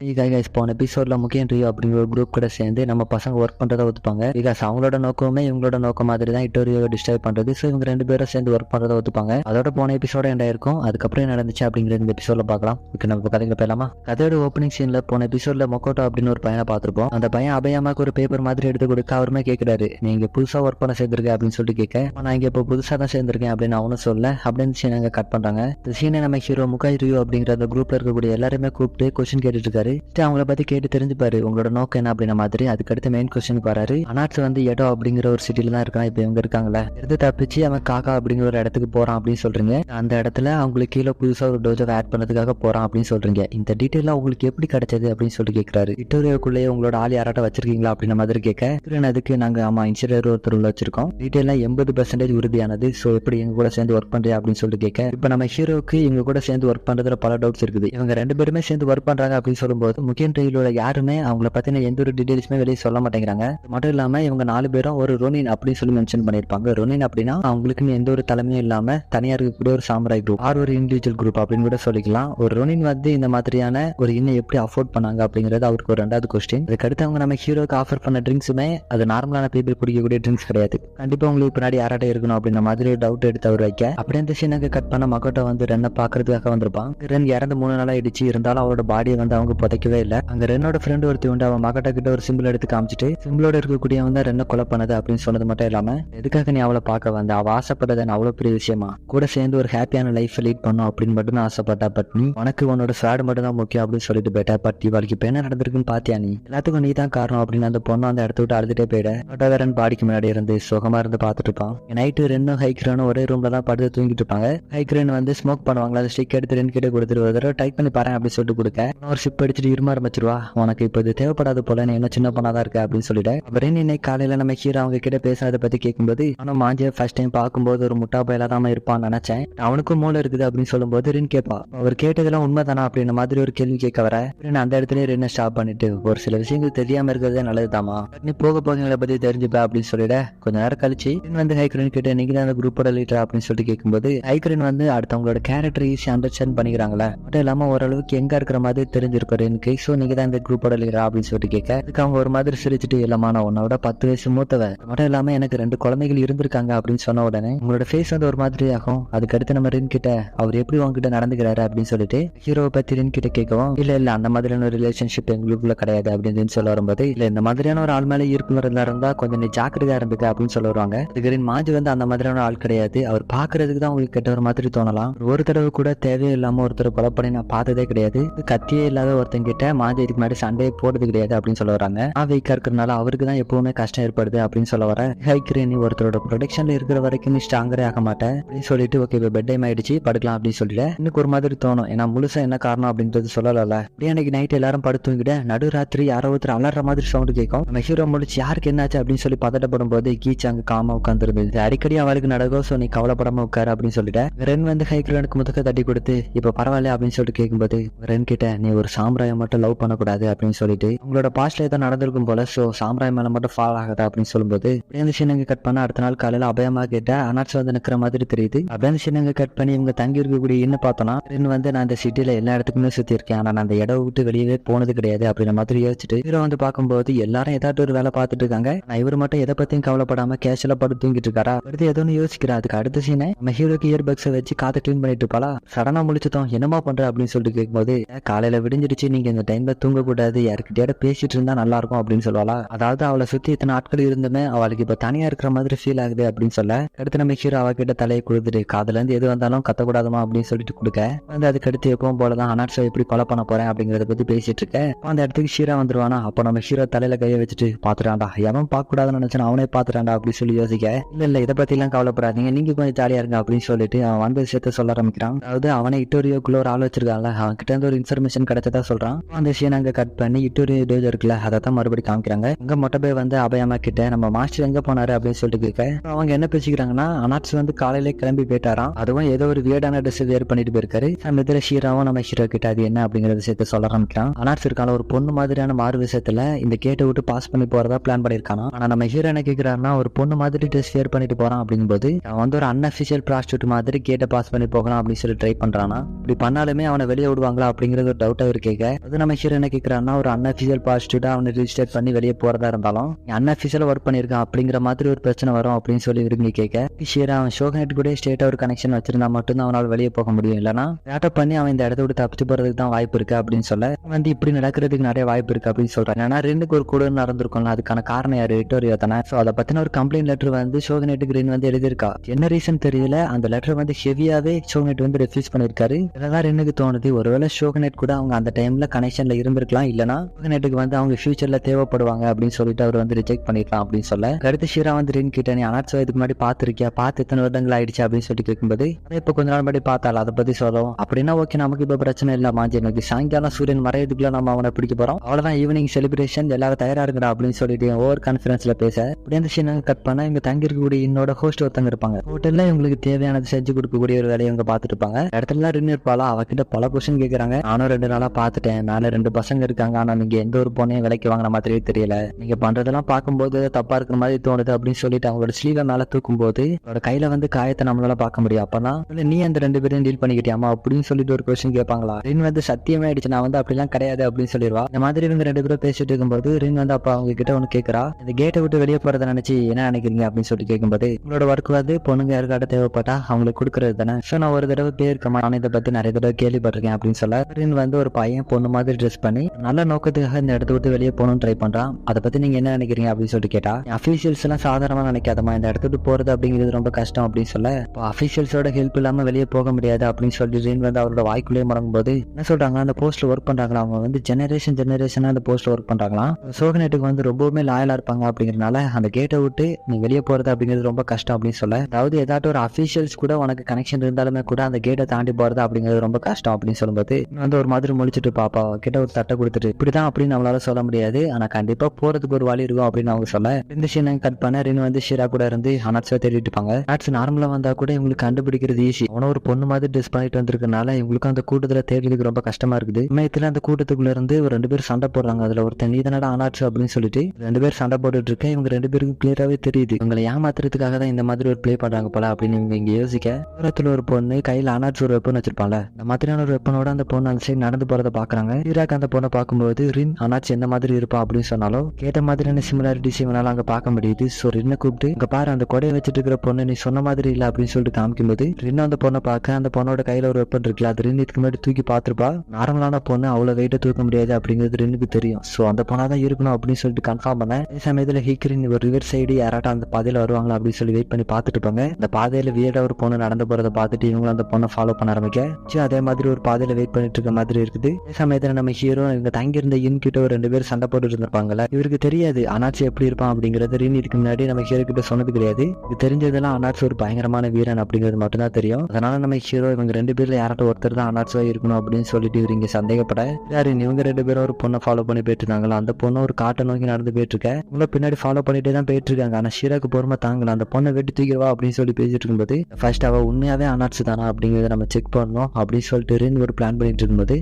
Guys போன எபிசோட்ல முக்கியம் ரியோ அப்படிங்கிற ஒரு குரூப் கூட சேர்ந்து நம்ம பசங்க ஒர்க் பண்ணுறதை ஒத்துப்பாங்க. பிகாஸ் அவங்களோட நோக்கமே இவங்களோட நோக்கம் மாதிரி தான் இட்டோரியோவை டிஸ்டர்ப் பண்றது. ஸோ இவங்க ரெண்டு பேரும் சேர்ந்து ஒர்க் பண்றதை ஒத்துப்பாங்க. அதோட போன எபிசோட என்ன இருக்கும் அதுக்கப்புறம் என்ன நடந்துச்சு அப்படிங்கிற இந்த எபிசோட பார்க்கலாம். ஓகே நம்ம கதைக்கு போயிடலாமா? கதையோட ஓப்பனிங் சீன்ல போன எபிசோட்ல மொக்கோட்டோ அப்படின்னு ஒரு பையனை பார்த்திருப்போம். அந்த பையன் அபயமாக்கு ஒரு பேப்பர் மாதிரி எடுத்து கொடுக்க அவருமே கேட்கிறாரு நீங்க புதுசா ஒர்க் பண்ண சேர்ந்துருக்க அப்படின்னு சொல்லிட்டு கேட்க நான் இங்க இப்போ புதுசா தான் சேர்ந்திருக்கேன் அப்படின்னு அவனும் சொல்ல அப்படின்னு சீனை கட் பண்றாங்க. இந்த சீனை நம்ம ஹீரோ முகாய் ரியோ அப்படிங்கிற அந்த குரூப்ல இருக்கக்கூடிய எல்லாருமே கூப்பிட்டு கொஸ்டின் கேட்டுட்டு இருக்காரு. First அவங்கள பத்தி கேட்டு தெரிஞ்சுப்பாரு உங்களோட நோக்கம் என்ன அப்படின்ற மாதிரி. அதுக்கடுத்து மெயின் கொஸ்டினுக்கு வராரு. அனாட்ஸ் வந்து இடம் அப்படிங்கிற ஒரு சிட்டில தான் இருக்கான். இப்போ இவங்க இருக்காங்களா இருந்து தப்பிச்சு அவன் காக்கா அப்படிங்கிற ஒரு இடத்துக்கு போறான் அப்படின்னு சொல்றீங்க. அந்த இடத்துல அவங்களுக்கு கீழே புதுசா ஒரு டோஜோ ஆட் பண்ணதுக்காக போறான் அப்படின்னு சொல்றீங்க. இந்த டீட்டெயிலாம் உங்களுக்கு எப்படி கிடைச்சது அப்படின்னு சொல்லி கேட்கிறாரு விக்டோரியாவுக்குள்ளேயே உங்களோட ஆள் யாராட்ட வச்சிருக்கீங்களா அப்படின்ற மாதிரி கேட்க அதுக்கு நாங்க ஆமா இன்ஜினியர் ஒருத்தர் உள்ள வச்சிருக்கோம். டீட்டெயிலாம் எண்பது பர்சன்டேஜ் உறுதியானது. ஸோ எப்படி எங்க கூட சேர்ந்து ஒர்க் பண்றியா அப்படின்னு சொல்லிட்டு கேட்க இப்போ நம்ம ஹீரோக்கு இவங்க கூட சேர்ந்து ஒர்க் பண்றதுல பல டவுட்ஸ் இருக்குது. இவங்க ரெண்டு பேருமே சேர்ந்து ஒர்க் பண்றாங்க அப்படின்னு சொல்லும்போது முக்கிய ட்ரெயிலோட யாருமே அவங்கள பத்தின எந்த ஒரு டீடைல்ஸுமே வெளியே சொல்ல மாட்டேங்கிறாங்க. மட்டும் இல்லாம இவங்க நாலு பேரும் ஒரு ரொனின் அப்படின்னு சொல்லி மென்ஷன் பண்ணிருப்பாங்க ரோனின் அப்படின்னா அவங்களுக்குன்னு எந்த ஒரு தலைமையும் இல்லாம தனியா இருக்கக்கூடிய ஒரு சாம்ராய் குரூப் ஆர் ஒரு இண்டிவிஜுவல் குரூப் அப்படின்னு கூட சொல்லிக்கலாம். ஒரு ரோனின் வந்து இந்த மாதிரியான ஒரு இன்னும் எப்படி அஃபோர்ட் பண்ணாங்க அப்படிங்கிறது அவருக்கு ஒரு ரெண்டாவது கொஸ்டின் அதுக்கடுத்து அவங்க நம்ம ஹீரோக்கு ஆஃபர் பண்ண ட்ரிங்க்ஸுமே அது நார்மலான பீப்பிள் குடிக்கக்கூடிய ட்ரிங்க்ஸ் கிடையாது. கண்டிப்பா உங்களுக்கு பின்னாடி யாராட்ட இருக்கணும் அப்படின்ற மாதிரி ஒரு டவுட் எடுத்து அவர் வைக்க. அப்படியே அந்த சீனுக்கு கட் பண்ண மக்கட்ட வந்து ரென்னை பாக்குறதுக்காக வந்திருப்பான். ரென் இறந்து மூணு நாளா ஆயிடுச்சு. இருந்தாலும் அவரோட பாடியை வந்து அவங்க புதைக்கவே இல்லை. அங்க ரென்னோட ஃப்ரெண்ட் ஒருத்தி உண்டு. அவன் மகட்ட கிட்ட ஒரு சிம்பிள் எடுத்து காமிச்சிட்டு சிம்பிளோட இருக்கக்கூடிய வந்து ரென்னை கொலை பண்ணது அப்படின்னு சொன்னது மட்டும் இல்லாம எதுக்காக நீ அவளை பார்க்க வந்த? அவ ஆசைப்பட்டது என்ன அவ்வளவு பெரிய விஷயமா? கூட சேர்ந்து ஒரு ஹாப்பியான லைஃப் லீட் பண்ணும் அப்படின்னு மட்டும் ஆசைப்பட்டா பட் நீ உனக்கு உன்னோட ஸ்வாட் மட்டும் தான் முக்கியம் அப்படின்னு சொல்லிட்டு போயிட்டா. பட் இவளுக்கு இப்போ என்ன நடந்திருக்குன்னு பாத்தியா நீ? எல்லாத்துக்கும் நீ தான் காரணம் அப்படின்னு அந்த பொண்ணு அந்த இடத்த விட்டு அழுதுட்டே போயிட. நோட்டவேரன் பாடிக்கு முன்னாடி இருந்து சுகமா இருந்து பார்த்துட்டு இருப்பான். நைட்டு ரெண்டும் ஹைக்ரனும் ஒரே ரூம்ல தான் படுத்து தூங்கிட்டு இருப்பாங்க. ஹைக்ரன் வந்து ஸ்மோக் பண்ணுவாங்களா? அந்த ஸ்டிக் எடுத்து ரெண்டு கிட்ட கொடுத்துட்டு ஒரு தடவை டைப் பண்ணி பாரு அப்படின்னு சொல்லிட்டு கொடுக்க. ஒரு ஷிப் சிப் அடிச்சுட்டு இருமா ஆரம்பிச்சிருவா. உனக்கு இப்போ இது தேவைப்படாது போல நீ என்ன சின்ன பொண்ணா தான் இருக்க அப்படின்னு சொல்லிட்டு. அப்புறம் இன்னைக்கு காலையில நம்ம ஹீரோ அவங்க கிட்ட பேசுறத பத்தி கேட்கும்போது அவனும் மாஞ்சிய ஃபர்ஸ்ட் டைம் பார்க்கும்போது ஒரு முட்டா பயலா தான் இருப்பான்னு நினைச்சேன். அவனுக்கும் மூளை இருக்குது அப்படின்னு சொல்லும்போது ரின் கேட்பா. அவர் கேட்டதெல்லாம் உண்மைதானா அப்படின்ற மாதிரி ஒரு கேள்வி கேட்க வர. ரின் அந்த இடத்துல ரின்னை ஸ்டாப் பண்ணிட்டு ஒரு சில விஷயங்கள் தெரியாம இருக்கிறதே நல்லதுதாமா நீ போக போகங்களை பத்தி தெரிஞ்சுப்ப அப்படின்னு சொல்லிட கொஞ்ச நேரம் கழிச்சு ரின் வந்து ஹைக்ரன் கிட்ட நீங்க தான் அந்த குரூப்போட லீடர் அப்படின்னு சொல்லிட்டு கேட்கும்போது ஹைக்ரன் வந்து அடுத்தவங்களோட கேரக்டர் ஈஸி அண்டர்ஸ்டாண்ட் பண்ணிக்கிறாங்களே. மட்டும் இல்லாம ஓரளவுக்கு எங்க இருக்கிற மாதிரி தெரிஞ்சிருக்காரு எனக்கு ஸோ நீங்க தான் இந்த குரூப்போட லீடரா அப்படின்னு சொல்லிட்டு கேட்க. அதுக்கு அவங்க ஒரு மாதிரி சிரிச்சுட்டு இல்லமா நான் உன்னோட பத்து வயசு மூத்தவ. மட்டும் இல்லாம எனக்கு ரெண்டு குழந்தைகள் இருந்திருக்காங்க அப்படின்னு சொன்ன உடனே உங்களோட ஃபேஸ் வந்து ஒரு மாதிரி ஆகும். அதுக்கடுத்து நம்ம ரின் கிட்ட அவர் எப்படி உங்ககிட்ட நடந்துக்கிறாரு? அப்படின்னு சொல்லிட்டு ஹீரோவை பத்தி ரின் கிட்ட கேட்கவும் இல்ல இல்ல அந்த மாதிரியான ரிலேஷன்ஷிப் எங்களுக்குள்ள கிடையாது அப்படின்னு சொல்ல வரும்போது இல்ல இந்த மாதிரியான ஒரு ஆள் மேல ஈர்ப்பு இருந்தா கொஞ்சம் நீ ஜாக்கிரதையா இருந்துக்க அப்படின்னு சொல்ல வருவாங்க. அதுக்கு ரின் மாஜி வந்து அந்த மாதிரியான ஆள் கிடையாது. அவர் பாக்குறதுக்கு தான் உங்களுக்கு கெட்ட ஒரு மாதிரி தோணலாம். ஒரு தடவை கூட தேவையில்லாம ஒருத்தர் கொலை பண்ணி நான் பார்த்ததே கிடையாது. கத்தியே இல்லாத ஒரு கிட்ட மாஜி இதுக்கு முன்னாடி சண்டையே போடுறது கிடையாது அப்படின்னு சொல்ல வராங்க. வீக்கா இருக்கிறதுனால அவருக்கு தான் எப்பவுமே கஷ்டம் ஏற்படுது அப்படின்னு சொல்ல வர ஹைக்ரேனி நீ ஒருத்தரோட ப்ரொடக்ஷன்ல இருக்கிற வரைக்கும் நீ ஸ்ட்ராங்கரே ஆக மாட்டேன் அப்படின்னு சொல்லிட்டு ஓகே இப்போ பெட் டைம் ஆயிடுச்சு படுக்கலாம் அப்படின்னு சொல்லிட்டு இன்னும் ஒரு மாதிரி தோணும். ஏன்னா முழுசா என்ன காரணம் அப்படின்றது சொல்லல அப்படியே அன்னைக்கு நைட் எல்லாரும் படுத்து நடுராத்திரி யாரோ ஒருத்தர் அலற மாதிரி சவுண்ட் கேட்கும். நம்ம ஹீரோ முடிச்சு யாருக்கு என்னாச்சு? அப்படின்னு சொல்லி பதட்டப்படும் போது கீச் அங்க காமா உட்காந்துருந்தது அடிக்கடி அவளுக்கு நடக்கும் ஸோ நீ கவலைப்படாம உட்காரு அப்படின்னு சொல்லிட்டு ரென் வந்து ஹைக்ரேனுக்கு முதுக்க தட்டி கொடுத்து இப்போ பரவாயில்ல அப்படின்னு சொல்லிட்டு கேட்கும்போது ரென் கிட்ட நீ ஒரு சாம்ராயம் மட்டும் லவ் பண்ணக்கூடாது அப்படின்னு சொல்லிட்டு உங்களோட பாஸ்ட்ல ஏதோ நடந்திருக்கும் போல ஸோ சாம்ராயம் மேல மட்டும் ஃபால் ஆகுதா அப்படின்னு சொல்லும்போது அப்படியே அந்த சீனங்க கட் பண்ண அடுத்த நாள் காலையில அபயமா கேட்ட அனாட்சி வந்து நிக்கிற மாதிரி தெரியுது. அப்படியே அந்த சீனங்க கட் பண்ணி இவங்க தங்கி இருக்கக்கூடிய என்ன பார்த்தோம்னா ரென் வந்து நான் இந்த சிட்டில எல்லா இடத்துக்குமே சுத்தி இருக்கேன். ஆனா நான் அந்த இடம் விட்டு வெளியவே போனது கிடையாது அப்படின்ற மாதிரி யோசிச்சுட்டு ஹீரோ வந்து பார்க்கும்போது எல்லாரும் ஏதாவது ஒரு வேலை பார்த்துட்டு இருக்காங்க. நான் இவர் மட்டும் எதை பத்தியும் கவலைப்படாம கேஷுவலா படுத்து தூங்கிட்டு இருக்காரா? வருது ஏதோ ஒன்று யோசிக்கிறா. அதுக்கு அடுத்த சீனை நம்ம ஹீரோக்கு இயர் பக்ஸை வச்சு காத்து க்ளீன் பண்ணிட்டு இருப்பாளா? சடனா முடிச்சுட்டோம் என்னமா பண்ற? அப்படின்னு சொல்லிட்டு கேட்கும்போது காலையில விடிஞ்சிடுச்சு. விடிஞ்சிருச்சு நீங்க இந்த டைம்ல தூங்கக்கூடாது கூடாது பேசிட்டு இருந்தா நல்லா இருக்கும் அப்படின்னு சொல்லுவாளா? அதாவது அவளை சுத்தி இத்தனை ஆட்கள் இருந்துமே அவளுக்கு இப்போ தனியா இருக்கிற மாதிரி ஃபீல் ஆகுது அப்படின்னு சொல்ல அடுத்து நம்ம ஹீரோ அவகிட்ட தலையை கொடுத்துட்டு காதுல இருந்து எது வந்தாலும் கத்தக்கூடாதுமா? அப்படின்னு சொல்லிட்டு கொடுக்க. வந்து அதுக்கு அடுத்து எப்பவும் போலதான் அனாட்சா எப்படி கொலை பண்ண போறேன்? அப்படிங்கறத பத்தி பேசிட்டு இருக்கேன் அந்த இடத்துக்கு ஷீரா வந்துருவானா? அப்போ நம்ம ஹீரோ தலையில கையை வச்சுட்டு பாத்துறான்டா எவன் பார்க்க கூடாதுன்னு நினைச்சான் அவனே பாத்துறான்டா அப்படின்னு சொல்லி யோசிக்க. இல்ல இல்ல இதை பத்தி எல்லாம் கவலைப்படாதீங்க நீங்க கொஞ்சம் ஜாலியா இருங்க அப்படின்னு சொல்லிட்டு அவன் வந்த விஷயத்த சொல்ல ஆரம்பிக்கிறான். அதாவது அவனை இட்டோரியோக்குள்ள ஒரு ஆள் வச்சிருக்கான்ல அவன் கிட்ட இருந்து ஒரு இன்ஃபர்மேஷன் கிடைச்சதா சொல்றான். அந்த சீன் அங்க கட் பண்ணி இட்டூர் டோஜோ இருக்குல்ல அதை தான் மறுபடியும் காமிக்கிறாங்க. அங்க மொட்டை போய் வந்து அபயமா கிட்ட நம்ம மாஸ்டர் எங்க போனாரு அப்படின்னு சொல்லிட்டு கேட்க அவங்க என்ன பேசிக்கிறாங்கன்னா அனாட்ஸ் வந்து காலையிலே கிளம்பி போயிட்டாராம். அதுவும் ஏதோ ஒரு வியர்டான ட்ரெஸ் வேர் பண்ணிட்டு போயிருக்காரு. சமயத்துல ஷீராவும் நம்ம ஹீரோ கிட்ட அது என்ன அப்படிங்கிற விஷயத்த சொல்ல ஆரம்பிக்கிறான். அனாட்ஸ் இருக்கான ஒரு பொண்ணு மாதிரியான மாறு விஷயத்துல இந்த கேட்டை விட்டு பாஸ் பண்ணி போறதா பிளான் பண்ணிருக்கானா ஆனா நம்ம ஹீரோ என்ன கேக்குறாருன்னா ஒரு பொண்ணு மாதிரி ட்ரெஸ் வேர் பண்ணிட்டு போறான் அப்படிங்கும்போது அவன் வந்து ஒரு அன்அபிஷியல் ப்ராஸ்டியூட் மாதிரி கேட்டை பாஸ் பண்ணி போகலாம் அப்படின்னு சொல்லி ட்ரை பண்றானா இப்படி பண்ணாலுமே அவனை வெளியே விடுவாங்களா அப்படிங்கறது ஒரு டவுட் அவர் கேட்க அது நம்ம ஹீரோ என்ன கேட்கறான்னா ஒரு அன்அஃபிஷியல் பாசிட்டிவா அவனை ரிஜிஸ்டர் பண்ணி வெளியே போறதா இருந்தாலும் அன்அஃபிஷியல் ஒர்க் பண்ணியிருக்கான் அப்படிங்கிற மாதிரி ஒரு பிரச்சனை வரும் அப்படின்னு சொல்லி விரும்பி கேட்க ஹீரோ அவன் ஷோகனெட் கூட ஸ்டேட்டா ஒரு கனெக்ஷன் வச்சிருந்தா மட்டும்தான் அவனால் வெளியே போக முடியும். இல்லைனா டேட்டா பண்ணி அவன் இந்த இடத்த விட்டு தப்பிச்சு போறதுக்கு தான் வாய்ப்பு இருக்கு அப்படின்னு சொல்ல வந்து இப்படி நடக்கிறதுக்கு நிறைய வாய்ப்பு இருக்கு அப்படின்னு சொல்றாங்க ஏன்னா ரெண்டுக்கு ஒரு கூட நடந்திருக்கும்ல அதுக்கான காரணம் யாரு? விக்டோரியா தானே. ஸோ அதை பத்தின ஒரு கம்ப்ளைண்ட் லெட்டர் வந்து ஷோகனெட் கிரீன் வந்து எழுதியிருக்கா. என்ன ரீசன் தெரியல? அந்த லெட்டர் வந்து ஹெவியாவே ஷோகனெட் வந்து ரெஃப்யூஸ் பண்ணிருக்காரு இதெல்லாம் ரெண்டுக்கு தோணுது. ஒருவேளை ஷோகனெட் கூட அவங்க அந்த டைம் டைம்ல கனெக்ஷனில் இருந்திருக்கலாம். இல்லைனா நெட்டுக்கு வந்து அவங்க ஃபியூச்சரில் தேவைப்படுவாங்க அப்படின்னு சொல்லிட்டு அவர் வந்து ரிஜெக்ட் பண்ணிடலாம் அப்படின்னு சொல்ல. அடுத்து ஷீரா வந்து ரின் கிட்ட நீ அனாட்சோ இதுக்கு முன்னாடி பார்த்துருக்கியா? பார்த்து எத்தனை வருடங்கள் ஆயிடுச்சு? அப்படின்னு சொல்லி கேட்கும்போது இப்போ கொஞ்ச நாள் முன்னாடி பார்த்தால அதை பத்தி சொல்லும் அப்படின்னா ஓகே நமக்கு இப்போ பிரச்சனை இல்ல மாஞ்சி எனக்கு சாயங்காலம் சூரியன் மறையதுக்குள்ள நம்ம அவனை பிடிக்க போறோம். அவ்வளோதான் ஈவினிங் செலிப்ரேஷன் எல்லாரும் தயாரா இருக்கிறா அப்படின்னு சொல்லிட்டு ஓவர் கான்ஃபரன்ஸில் பேச அப்படியே அந்த சீனை கட் பண்ணா இங்கே தங்கியிருக்கக்கூடிய என்னோட ஹோஸ்ட் ஒருத்தங்க இருப்பாங்க. ஹோட்டல்ல இவங்களுக்கு தேவையானது செஞ்சு கொடுக்கக்கூடிய ஒரு வேலையை இவங்க பார்த்துட்டு இருப்பாங்க. இடத்துல ரின் இருப்பாளா அவகிட்ட பல கொஸ்டின் கேட்குறாங்க நானும் ரெண்டு நாளா பார்த்துட்டேன். மேல ரெண்டு பசங்க இருக்காங்க. ஆனா நீங்க எந்த ஒரு பொண்ணையும் விலைக்கு வாங்கின மாதிரியே தெரியல. நீங்க பண்றதெல்லாம் பார்க்கும்போது தப்பா இருக்கிற மாதிரி தோணுது அப்படின்னு சொல்லிட்டு அவங்களோட ஸ்லீவை மேல தூக்கும் போது அவரோட கையில வந்து காயத்தை நம்மளால பார்க்க முடியும். அப்பனா இல்ல நீ அந்த ரெண்டு பேரும் டீல் பண்ணிக்கிட்டியாமா அப்படின்னு சொல்லிட்டு ஒரு கொஸ்டின் கேட்பாங்களா? ரின் வந்து சத்தியமே ஆயிடுச்சு. நான் வந்து அப்படிலாம் கிடையாது அப்படின்னு சொல்லிடுவா. இந்த மாதிரி இவங்க ரெண்டு பேரும் பேசிட்டு இருக்கும்போது ரின் வந்து அப்பா அவங்க கிட்ட ஒன்று கேட்கறா. இந்த கேட்டை விட்டு வெளியே போறத நினைச்சு என்ன நினைக்கிறீங்க? அப்படின்னு சொல்லிட்டு கேட்கும்போது உங்களோட ஒர்க் வந்து பொண்ணுங்க யாருக்காட்ட தேவைப்பட்டா அவங்களுக்கு கொடுக்கறது தானே? ஸோ நான் ஒரு தடவை போயிருக்கேன் நான் இதை பத்தி நிறைய தடவை கேள்விப்பட்டிருக்கேன் அப்படின்னு சொல்ல ரின் வந்து ஒரு பையன் பொண்ணு மாதிரி ட்ரெஸ் பண்ணி நல்ல நோக்கத்துக்காக இந்த இடத்த விட்டு வெளியே போகணும்னு ட்ரை பண்றான் அதை பத்தி நீங்க என்ன நினைக்கிறீங்க அப்படின்னு சொல்லிட்டு கேட்டா அஃபீஷியல்ஸ் எல்லாம் சாதாரணமா நினைக்காதமா இந்த இடத்த விட்டு போறது அப்படிங்கிறது ரொம்ப கஷ்டம் அப்படின்னு சொல்ல இப்போ அஃபீஷியல்ஸோட ஹெல்ப் இல்லாம வெளியே போக முடியாது அப்படின்னு சொல்லி ரீன் வந்து அவரோட வாய்க்குள்ளேயே முடங்கும் போது என்ன சொல்றாங்க அந்த போஸ்ட்ல ஒர்க் பண்றாங்களா? அவங்க வந்து ஜெனரேஷன் ஜெனரேஷனா அந்த போஸ்ட்ல ஒர்க் பண்றாங்களாம் சோகனேட்டுக்கு வந்து ரொம்பவுமே லாயலா இருப்பாங்க அப்படிங்கறதுனால அந்த கேட்டை விட்டு நீ வெளியே போறது அப்படிங்கிறது ரொம்ப கஷ்டம் அப்படின்னு சொல்ல அதாவது ஏதாட்டும் ஒரு அஃபீஷியல்ஸ் கூட உனக்கு கனெக்ஷன் இருந்தாலுமே கூட அந்த கேட்டை தாண்டி போறது அப்படிங்கிறது ரொம்ப கஷ்டம் அப்படின்னு சொல்லும்போது வந்து ஒரு மாதிரி முழிச்சிட்டு பாப்பா கிட்ட ஒரு தட்டை கொடுத்துட்டு இப்படிதான் அப்படின்னு நம்மளால சொல்ல முடியாது. ஆனா கண்டிப்பா போறதுக்கு ஒரு வழி இருக்கும் அப்படின்னு அவங்க சொல்ல இந்த சீனை கட் பண்ண ரின் வந்து ஷீரா கூட இருந்து அனாட்ஸா தேடிட்டு இருப்பாங்க. அனாட்ஸ் நார்மலா வந்தா கூட இவங்களுக்கு கண்டுபிடிக்கிறது ஈஸி அவன ஒரு பொண்ணு மாதிரி ட்ரெஸ் பண்ணிட்டு வந்திருக்கனால இவங்களுக்கும் அந்த கூட்டத்துல தேடுறதுக்கு ரொம்ப கஷ்டமா இருக்குது. சமயத்துல அந்த கூட்டத்துக்குள்ள இருந்து ஒரு ரெண்டு பேர் சண்டை போடுறாங்க. அதுல ஒருத்தன் நீ தானடா அனாட்சு அப்படின்னு சொல்லிட்டு ரெண்டு பேர் சண்டை போட்டுட்டு இருக்க இவங்க ரெண்டு பேருக்கும் கிளியராவே தெரியுது. இவங்களை ஏமாத்துறதுக்காக தான் இந்த மாதிரி ஒரு ப்ளே பண்றாங்க போல அப்படின்னு இவங்க இங்க யோசிக்க. தூரத்துல ஒரு பொண்ணு கையில அனாட்ஸ் ஒரு வெப்பன் வச்சிருப்பாங்க அந்த மாதிரியான ஒரு வெப்பனோட அந்த பொண்ணு அந்த சைடு நடந்து போறத பாக்குறாங்க ஈராக் அந்த பொண்ணை பார்க்கும்போது ரின் அனாச்சி எந்த மாதிரி இருப்பா? அப்படின்னு சொன்னாலும் கேட்ட மாதிரியான சிமிலாரிட்டிஸ் இவனால அங்க பார்க்க முடியுது. ஸோ ரின்னை கூப்பிட்டு இங்க பாரு அந்த கொடையை வச்சுட்டு இருக்கிற பொண்ணு நீ சொன்ன மாதிரி இல்ல. அப்படின்னு சொல்லிட்டு காமிக்கும்போது ரின் அந்த பொண்ணை பார்க்க அந்த பொண்ணோட கையில ஒரு வெப்பன் இருக்குல்ல அது ரின் இதுக்கு முன்னாடி தூக்கி பார்த்துருப்பா? நார்மலான பொண்ணு அவ்வளவு வெயிட்ட தூக்க முடியாது. அப்படிங்கிறது ரின்னுக்கு தெரியும். ஸோ அந்த பொண்ணா தான் இருக்கணும் அப்படின்னு சொல்லிட்டு கன்ஃபார்ம் பண்ணேன். அதே சமயத்துல ஹீக்கரின் ஒரு ரிவர் சைடு யாராட்டும் அந்த பாதையில வருவாங்களா அப்படின்னு சொல்லி வெயிட் பண்ணி பார்த்துட்டு இருப்பாங்க. அந்த பாதையில வியடா ஒரு பொண்ணு நடந்து போறதை பார்த்துட்டு இவங்களும் அந்த பொண்ணை ஃபாலோ பண்ண ஆரம்பிக்க. அதே மாதிரி ஒரு பாதையில வெயிட் பண்ணிட்டு இருக்க மாதிரி இருக்குது. அதே சமயத்தில் நம்ம ஹீரோ இவங்க தங்கியிருந்த இன் கிட்ட ஒரு ரெண்டு பேர் சண்டை போட்டு இருந்திருப்பாங்கல்ல? இவருக்கு தெரியாது அனாட்சி எப்படி இருப்பான் அப்படிங்கிறது ரின் இதுக்கு முன்னாடி நம்ம ஹீரோ கிட்ட சொன்னது கிடையாது. இது தெரிஞ்சதெல்லாம் அனாட்சி ஒரு பயங்கரமான வீரன் அப்படிங்கிறது மட்டும்தான் தெரியும். அதனால நம்ம ஹீரோ இவங்க ரெண்டு பேர்ல யாராட்டும் ஒருத்தர் தான் அனாட்சியா இருக்கணும் அப்படின்னு சொல்லிட்டு இவர் இங்க சந்தேகப்பட யாரு இவங்க ரெண்டு பேரும் ஒரு பொண்ணை ஃபாலோ பண்ணி போயிட்டு இருந்தாங்களா அந்த பொண்ணு ஒரு காட்டை நோக்கி நடந்து போயிட்டு இருக்க இவங்க பின்னாடி ஃபாலோ பண்ணிட்டே தான் போயிட்டு இருக்காங்க ஆனா ஷீராக்கு பொறுமை தாங்கல. அந்த பொண்ணை வெட்டி தூக்கிடுவா அப்படின்னு சொல்லி பேசிட்டு இருக்கும்போது ஃபர்ஸ்ட் அவ உண்மையாவே அனாட்சி தானா? அப்படிங்கறத நம்ம செக் பண்ணணும் அப்படின்னு சொல்லிட்டு ஒரு பிளான் பண்ணிட்டு இருக்கும்போது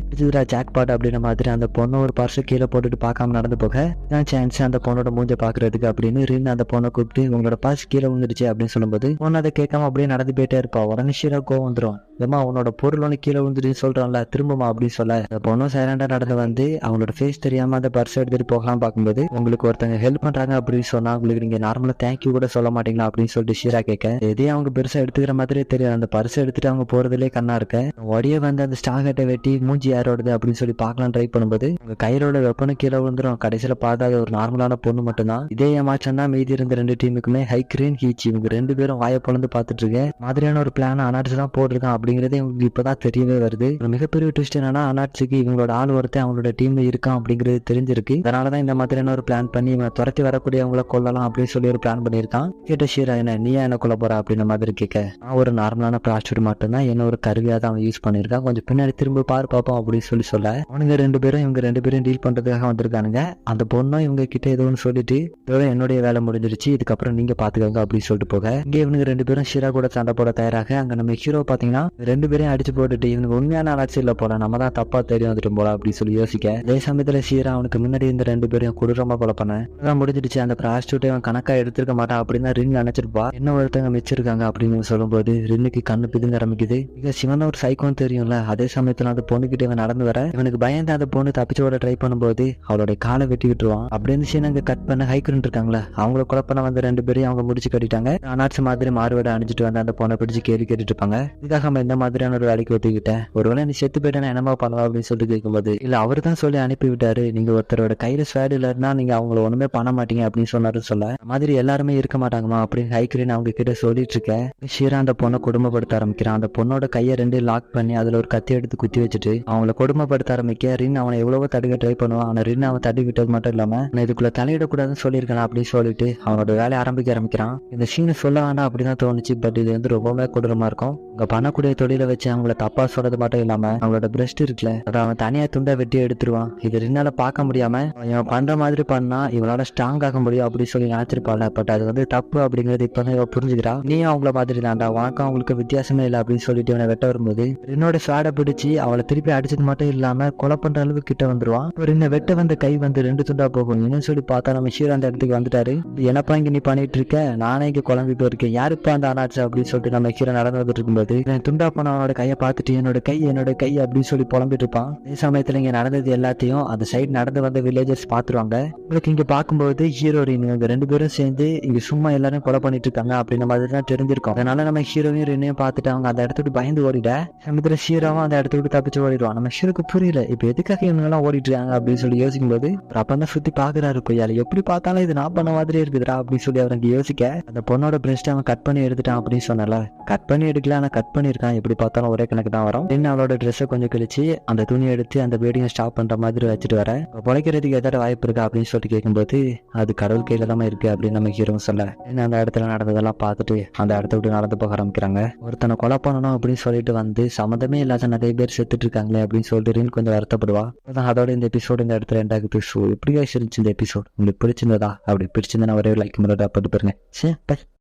ஜாக் ஜாக்பாட் அப்படின்ற மாதிரி அந்த பொண்ணை ஒரு பர்ஸ் கீழே போட்டுட்டு பார்க்காம நடந்து போக தான் சான்ஸ் அந்த பொண்ணோட மூஞ்ச பாக்குறதுக்கு அப்படின்னு ரின் அந்த பொண்ணை கூப்பிட்டு உங்களோட பர்ஸ் கீழே விழுந்துருச்சு அப்படின்னு சொல்லும்போது பொண்ணு அதை கேட்காம அப்படியே நடந்து போயிட்டே இருப்பா. உடனே ஷீரா கோவம் வந்துரும். ஏமா உன்னோட பொருள் ஒன்று கீழே விழுந்துருன்னு சொல்றான்ல திரும்பமா அப்படின்னு சொல்ல. அந்த பொண்ணும் சைலண்டா நடந்து வந்து அவங்களோட ஃபேஸ் தெரியாம அந்த பர்ஸ் எடுத்துட்டு போகலாம் பார்க்கும்போது உங்களுக்கு ஒருத்தங்க ஹெல்ப் பண்றாங்க அப்படின்னு சொன்னா உங்களுக்கு நீங்க நார்மலா தேங்க்யூ கூட சொல்ல மாட்டீங்களா அப்படின்னு சொல்லிட்டு ஷீரா கேட்க எதையும் அவங்க பெருசா எடுத்துக்கிற மாதிரியே தெரியும் அந்த பர்ஸ் எடுத்துட்டு அவங்க போறதுலே கண்ணா இருக்க. உடைய வந்து அந்த ஸ்டாகட்டை வெட்டி மூஞ்சி யாரோடது அப்படின்னு சொல்லி பார்க்கலாம் ட்ரை பண்ணும்போது உங்க கையிலோட வெப்பனும் கீழே விழுந்துரும். கடைசியில பார்த்தா அது ஒரு நார்மலான பொண்ணு மட்டும்தான். இதே ஏமாற்றம் தான் மீதி இருந்த ரெண்டு டீமுக்குமே ஹை கிரீன் ஹீச் இவங்க ரெண்டு பேரும் வாயை பொழந்து பார்த்துட்டு இருக்கேன். மாதிரியான ஒரு பிளான் அனாட்சி தான் போட்டிருக்கான் அப்படிங்கறது இவங்களுக்கு இப்பதான் தெரியவே வருது. ஒரு மிகப்பெரிய ட்விஸ்ட் என்னன்னா அனாட்சிக்கு இவங்களோட ஆள் ஒருத்தன் அவங்களோட டீம்ல இருக்கான் அப்படிங்கிறது தெரிஞ்சிருக்கு. அதனாலதான் இந்த மாதிரியான ஒரு பிளான் பண்ணி இவன் துரத்தி வரக்கூடியவங்கள கொல்லலாம் அப்படின்னு சொல்லி ஒரு பிளான் பண்ணியிருக்கான். கேட்ட ஷீரா என்ன நீயா என்ன கொல்ல போற? அப்படின்ற மாதிரி கேட்க நான் ஒரு நார்மலான ப்ராஸ்டியூட் மட்டும்தான். என்ன ஒரு கருவியாக தான் அவன் யூஸ் பண்ணியிருக்கான். கொஞ்சம் பின்னாடி திரும்ப பாரு பார்ப்போம் அப்படின்னு சொல்லி சொல்ல அவனுங்க ரெண்டு பேரும் இவங்க ரெண்டு பேரும் டீல் பண்றதுக்காக வந்திருக்கானுங்க. அந்த பொண்ணும் இவங்க கிட்ட ஏதோ ஒன்று சொல்லிட்டு இதோட என்னுடைய வேலை முடிஞ்சிருச்சு இதுக்கப்புறம் நீங்க பாத்துக்கோங்க அப்படின்னு சொல்லிட்டு போக. இங்க இவனுங்க ரெண்டு பேரும் ஷீரா கூட சண்டை போட தயாராக. அங்க நம்ம ஹீரோ பாத்தீங்கன்னா ரெண்டு பேரையும் அடிச்சு போட்டுட்டு இவனுக்கு உண்மையான அலாட்சி இல்ல போல நம்ம தான் தப்பா தெரியும் வந்துட்டு போல அப்படின்னு சொல்லி யோசிக்க. அதே சமயத்துல ஷீரா அவனுக்கு முன்னாடி இந்த ரெண்டு பேரையும் கொடூரமா கொலை பண்ண. அதான் முடிஞ்சிடுச்சு அந்த பிராஸ்டியூட்டை அவன் கணக்கா எடுத்திருக்க மாட்டான் அப்படின்னு ரின் நினைச்சிருப்பா என்ன ஒருத்தங்க மிச்சிருக்காங்க அப்படின்னு சொல்லும்போது ரின்னுக்கு கண்ணு பிதுங்க ஆரம்பிக்குது. மிக சிவன ஒரு சைக்கோன்னு தெரியும்ல அதே சமயத்துல அந்த பொண்ணுகிட்ட இவன் நடந்து வர இவனுக்கு பயந்து அந்த பொண்ணு தப்பிச்சோட ஓட ட்ரை பண்ணும்போது அவளுடைய காலை வெட்டி விட்டுருவான். அப்படி இருந்துச்சு நாங்க கட் பண்ண ஹைக்குரன் இருக்காங்களா. அவங்கள கொலை பண்ண வந்த ரெண்டு பேரையும் அவங்க முடிச்சு கட்டிட்டாங்க. அனாட்சி மாதிரி மாறுவேட அணிஞ்சிட்டு வந்து அந்த பொண்ணை பிடிச்சு கேள்வி கேட்டுட்டு இருப்பாங்க. இதுக்காக நம்ம இந்த மாதிரியான ஒரு வேலைக்கு ஒத்துக்கிட்டேன். ஒருவேளை நீ செத்து போயிட்டேன் என்னமா பண்ணலாம் அப்படின்னு சொல்லிட்டு கேட்கும்போது இல்ல அவர் தான் சொல்லி அனுப்பி விட்டாரு. நீங்க ஒருத்தரோட கையில ஸ்வேடு இல்லைன்னா நீங்க அவங்கள ஒண்ணுமே பண்ண மாட்டீங்க அப்படின்னு சொன்னாரு சொல்ல. மாதிரி எல்லாருமே இருக்க மாட்டாங்கம்மா அப்படின்னு ஹைக்ரீன் அவங்க கிட்ட சொல்லிட்டு இருக்கேன். ஷீரா அந்த பொண்ணை கொடுமைப்படுத்த ஆரம்பிக்கிறான். அந்த பொண்ணோட கையை ரெண்டு லாக் பண்ணி அதுல ஒரு கத்தி எடுத்து குத்தி வச்சுட்டு அவங்கள கொடுமைப்படுத்த ஆரம்பிக்க ரின் அவனை எவ்வளவோ தடுக்க ட்ரை பண்ணுவான். ஆனால் ரின் அவன் தட்டி விட்டது மட்டும் இல்லாமல் நான் இதுக்குள்ள தலையிடக்கூடாதுன்னு சொல்லியிருக்கலாம் அப்படின்னு சொல்லிட்டு அவனோட வேலையை ஆரம்பிக்க ஆரம்பிக்கிறான். இந்த சீனை சொல்ல வேண்டாம் அப்படின்னு தோணுச்சு பட் இது வந்து ரொம்பவே கொடூரமாக இருக்கும். அவங்க பண்ணக்கூடிய தொழிலை வச்சு அவங்கள தப்பாக சொல்றது மட்டும் இல்லாமல் அவங்களோட பிரஸ்ட் இருக்குல்ல அதை அவன் தனியா துண்டை வெட்டி எடுத்துருவான். இது ரின்னால பார்க்க முடியாம இவன் பண்ணுற மாதிரி பண்ணா இவனால ஸ்ட்ராங் ஆக முடியும் அப்படின்னு சொல்லி நினைச்சிருப்பாள் பட் அது வந்து தப்பு அப்படிங்கிறது இப்பதான் இவன் புரிஞ்சுக்கிறா. நீ அவங்கள மாதிரி தான்டா உனக்கும் அவங்களுக்கு வித்தியாசமே இல்லை அப்படின்னு சொல்லிட்டு இவனை வெட்ட வரும்போது ரின்னோட ஸ்வாடை பிடிச்சி அவளை திருப்பி அடிச்சது மட்டும் இல்லை இல்லாம கொலை பண்ற அளவுக்கு கிட்ட வந்துருவான். ஒரு இன்னும் வெட்ட வந்த கை வந்து ரெண்டு துண்டா போகும். இன்னும் சொல்லி பார்த்தா நம்ம ஷீரா அந்த இடத்துக்கு வந்துட்டாரு. என்னப்பா இங்க நீ பண்ணிட்டு இருக்க? நானே இங்க குழம்பிட்டு இருக்கேன். யாருப்பா அந்த அனாச்சு அப்படின்னு சொல்லிட்டு நம்ம ஹீரோ நடந்து வந்துட்டு இருக்கும்போது துண்டா போன அவனோட கையை பார்த்துட்டு என்னோட கை என்னோட கை அப்படின்னு சொல்லி புலம்பிட்டு இருப்பான். அதே சமயத்துல இங்க நடந்தது எல்லாத்தையும் அந்த சைடு நடந்து வந்த வில்லேஜர்ஸ் பாத்துருவாங்க உங்களுக்கு இங்க பார்க்கும்போது ஹீரோயின் இவங்க ரெண்டு பேரும் சேர்ந்து இங்க சும்மா எல்லாரும் கொலை பண்ணிட்டு இருக்காங்க அப்படின்ற மாதிரி தான் தெரிஞ்சிருக்கும். அதனால நம்ம ஹீரோவையும் ரெண்டையும் பார்த்துட்டு அவங்க அந்த இடத்த விட்டு பயந்து ஓடிட. சமயத்துல ஹீரோவும் அந்த இடத்த விட்டு தப்பிச்சு ஓடிடுவான். நம்ம ஹீரோக்கு புரியல. இப்போ எதுக்காக இவங்கெல்லாம் ஓடிட்டுருக்காங்க இருக்காங்க அப்படின்னு சொல்லி யோசிக்கும் போது அப்ப தான் சுற்றி பார்க்குறாரு கொய்யால. எப்படி பார்த்தாலும் இது நான் பண்ண மாதிரி இருக்குதுடா அப்படின்னு சொல்லி அவர் யோசிக்க அந்த பொண்ணோட பிரஸ்ட் அவன் கட் பண்ணி எடுத்துட்டான் அப்படின்னு சொன்னல கட் பண்ணி எடுக்கல ஆனால் கட் பண்ணியிருக்கான். எப்படி பார்த்தாலும் ஒரே கணக்கு தான் வரும். தென் அவளோட ட்ரெஸ்ஸை கொஞ்சம் கழிச்சு அந்த துணி எடுத்து அந்த பீடிங்கை ஸ்டாப் பண்ணுற மாதிரி வச்சுட்டு வர. பிழைக்கிறதுக்கு ஏதாவது வாய்ப்பு இருக்கா? அப்படின்னு சொல்லிட்டு கேட்கும்போது அது கடவுள் கையில தான் இருக்கு அப்படின்னு நம்ம ஹீரோ சொல்ல. என்ன அந்த இடத்துல நடந்ததெல்லாம் பார்த்துட்டு அந்த இடத்த விட்டு நடந்து போக ஆரம்பிக்கிறாங்க. ஒருத்தனை கொலை பண்ணணும் அப்படின்னு சொல்லிட்டு வந்து சம்மந்தமே இல்லாத நிறைய பேர் செத்துட்டு இருக்காங்களே அப்படின்னு சொல்லிட்டு ரின் கொஞ்சம் வருத்தப்படுவா அதான் அதோட இந்த எபிசோடு இந்த இடத்துல ரெண்டாகுது ஸோ எப்படி இருந்துச்சு இந்த எபிசோட் உங்களுக்கு பிடிச்சிருந்ததா அப்படி பிடிச்சிருந்தா ஒரே லைக் மட்டும் போட்டு பாருங்க சரி பை